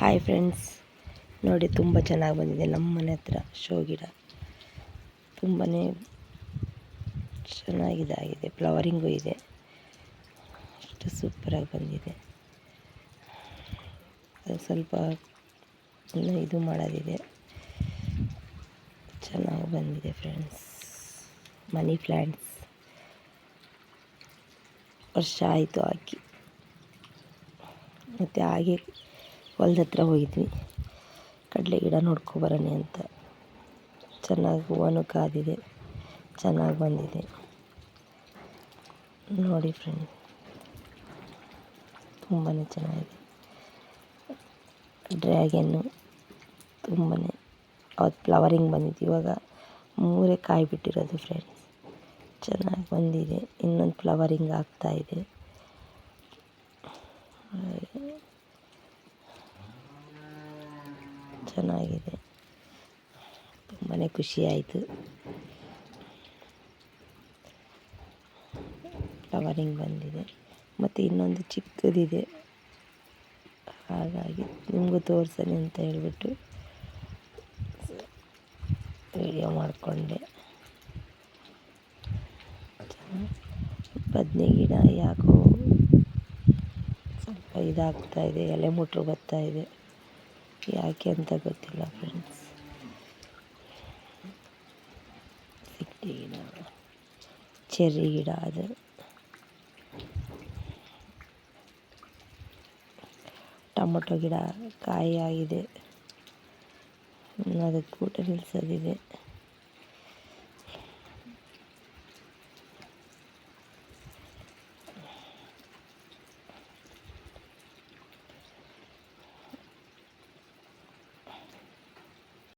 Hi friends ನೋಡಿ ತುಂಬ ಚೆನ್ನಾಗಿ ಬಂದಿದೆ ನಮ್ಮ ಮನೆ ಹತ್ರ ಶೋ ಗಿಡ. ತುಂಬಾ ಚೆನ್ನಾಗಿದಾಗಿದೆ. ಫ್ಲವರಿಂಗು ಇದೆ. ಅಷ್ಟು ಸೂಪರಾಗಿ ಬಂದಿದೆ. ಅದು ಸ್ವಲ್ಪ ಇದು ಮಾಡೋದಿದೆ. ಚೆನ್ನಾಗಿ ಬಂದಿದೆ ಫ್ರೆಂಡ್ಸ್ ಮನಿ ಪ್ಲ್ಯಾಂಟ್ಸ್ ವರ್ಷ ಆಯಿತು ಹಾಕಿ ಮತ್ತು ಹಾಗೆ ಹೊಲ್ದ ಹತ್ರ ಹೋಗಿದ್ವಿ. ಕಡಲೆ ಗಿಡ ನೋಡ್ಕೊಬರೋಣ ಅಂತ. ಚೆನ್ನಾಗಿ ಹೂವನು ಕಾದಿದೆ. ಚೆನ್ನಾಗಿ ಬಂದಿದೆ. ನೋಡಿ ಫ್ರೆಂಡ್ ತುಂಬಾ ಚೆನ್ನಾಗಿದೆ. ಡ್ರ್ಯಾಗನ್ನು ತುಂಬಾ ಅವತ್ತು ಫ್ಲವರಿಂಗ್ ಬಂದಿತ್ತು. ಇವಾಗ ಮೂರೇ ಕಾಯಿ ಬಿಟ್ಟಿರೋದು ಫ್ರೆಂಡ್ಸ್ ಚೆನ್ನಾಗಿ ಬಂದಿದೆ. ಇನ್ನೊಂದು ಫ್ಲವರಿಂಗ್ ಆಗ್ತಾಯಿದೆ ಚೆನ್ನಾಗಿದೆ. ತುಂಬಾ ಖುಷಿಯಾಯಿತು. ಫ್ಲವರಿಂಗ್ ಬಂದಿದೆ. ಮತ್ತು ಇನ್ನೊಂದು ಚಿಕ್ಕದಿದೆ. ಹಾಗಾಗಿ ನಿಮಗೂ ತೋರಿಸಲಿ ಅಂತ ಹೇಳಿಬಿಟ್ಟು ವಿಡಿಯೋ ಮಾಡಿಕೊಂಡೆ. ಬದನೆ ಗಿಡ ಯಾಕೋ ಸ್ವಲ್ಪ ಇದಾಗ್ತಾ ಇದೆ, ಎಲೆ ಮುಟ್ರು ಬರ್ತಾ ಇದೆ. ಯಾಕೆ ಅಂತ ಗೊತ್ತಿಲ್ಲ ಫ್ರೆಂಡ್ಸ್ ಸಿಕ್ಕಿ ಗಿಡ. ಚೆರ್ರಿ ಗಿಡ ಅದು. ಟೊಮೊಟೊ ಗಿಡ ಕಾಯಿ ಆಗಿದೆ ಅದಕ್ಕೆ ಊಟ ನಿಲ್ಲಿಸೋದಿದೆ